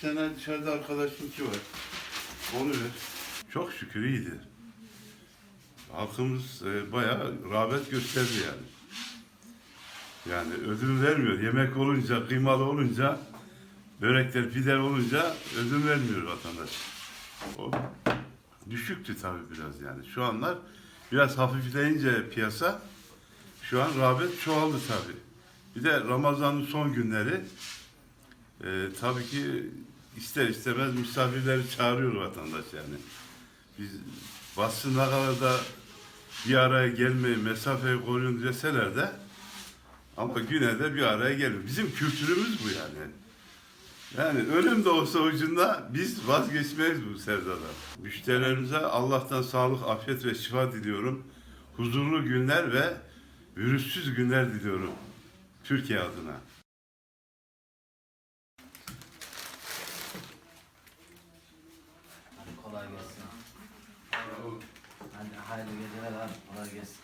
tane dışarıda arkadaşımki var. Onu ver. Çok şükür iyiydi. Halkımız e, bayağı rağbet gösterdi yani. Yani ödül vermiyor. Yemek olunca, kıymalı olunca, börekler, pideler olunca ödül vermiyor vatandaş. O düşüktü tabii biraz yani. Şu anlar biraz hafifleyince piyasa şu an rağbet çoğaldı tabii. Bir de Ramazan'ın son günleri e, tabii ki ister istemez misafirleri çağırıyor vatandaş yani. Biz basın ne kadar da bir araya gelmeyi, mesafeyi koruyun deseler de ama yine de bir araya geliyor. Bizim kültürümüz bu yani. Yani ölüm de olsa ucunda biz vazgeçmeyiz bu sevdadan. Müşterilerimize Allah'tan sağlık, afiyet ve şifa diliyorum. Huzurlu günler ve virüssüz günler diliyorum. Türkiye adına. Hadi kolay gelsin. Hadi hayırlı geceler abi. Kolay gelsin.